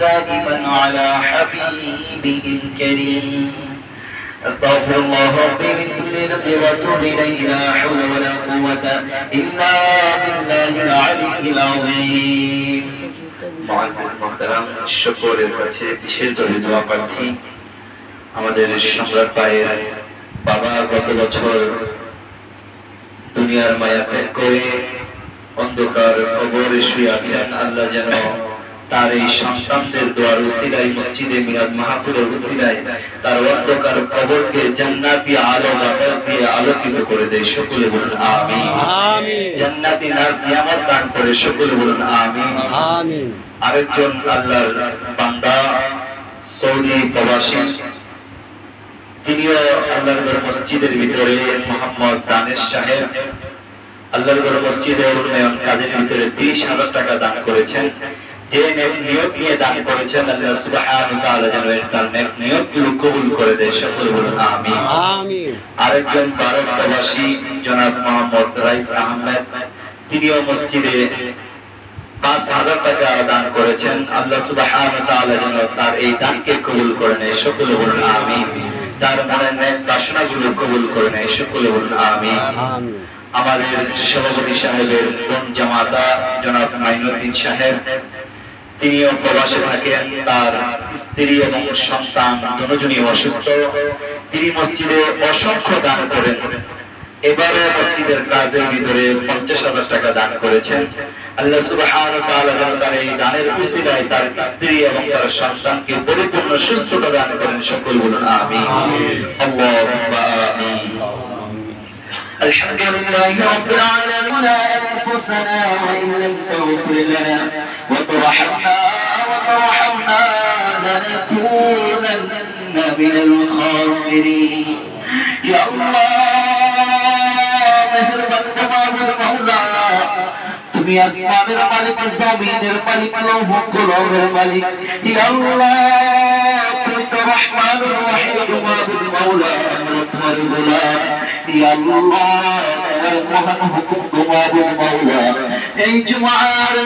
دائما على حبيبه الكريم أستغفر الله ربي من كل ذنب وأتوب إليه لا حول ولا قوة إلا بالله العلي العظيم মহাজিজ মোহতারাম সকলের কাছে বিশেষভাবে দোয়া প্রার্থী আমাদের সম্রাট পায়ের বাবা গত বছর দুনিয়ার মায়া ত্যাগ করে অন্ধকার কবরে শুয়ে আছেন আল্লাহ যেন তার এই সন্তানদের দোয়ার উসিলায় মসজিদে মিলাদ মাহফিলের উসিলায় তার অন্ধকার কবরকে জান্নাতি আলো বাতাস দিয়ে আলোকিত করে দেয়। সকলে বলুন আমিন। আমিন। জান্নাতি নাজ নিয়ামত দান করে সকলে বলুন আমিন। আমিন। আরেকজন আল্লাহর বান্দা সৌদি প্রবাসী। তিনিও আল্লাহর মসজিদের ভিতরে মোহাম্মদ দানেশ সাহেব। আল্লাহর মসজিদের উন্নয়ন কাজের ভিতরে তিরিশ হাজার টাকা দান করেছেন। যে নিয়ত নিয়ে দান করেছেন আল্লাহ সুবহানাহু ওয়া তাআলা যেন তার নেক কবুল করে দেয় সকলে বলুন আমিন। আমিন। আরেকজন ভারত প্রবাসী জনাব মোহাম্মদ রাইস আহমেদ তিনিও মসজিদে পাঁচ হাজার টাকা দান করেছেন। আল্লাহ সুবহানাহু ওয়া তাআলা যেন তার এই দানকে কবুল করে নেয় সকলে বলুন আমিন। তার মনের নেক বাসনাগুলো কবুল করে নেয় সকলে বলুন আমিন। আমিন। আমাদের সভাপতি সাহেবের কোন জামাতা জনাব মাইনুদ্দিন সাহেব তিনিও প্রবাসে থাকেন, তার স্ত্রী এবং সন্তান দুজনই অসুস্থ। তিনি মসজিদে অসংখ্য দান করেন। এবারে মসজিদের কাজের ভিতরে পঞ্চাশ হাজার টাকা দান করেছেন। আল্লাহ সুবহান তার এই দানের উসিলায় তার স্ত্রী এবং তার সন্তানকে পরিপূর্ণ সুস্থতা দান করেন সকল বলুন আমি الحمد لله رب العالمين أنفسنا وإن لم تغفر لنا وترحمنا وترحمنا لنكونن من الخاسرين يا الله مهربان তোমাদের মাওলা তুমি আসমানের মালিক জমিনের মালিক লৌহ কলমের মালিক ইয়া আল্লাহ তুমি তো রহমানুর রহিম তোমাদের মাওলা আমরা তোমার গোলাম এই জুমার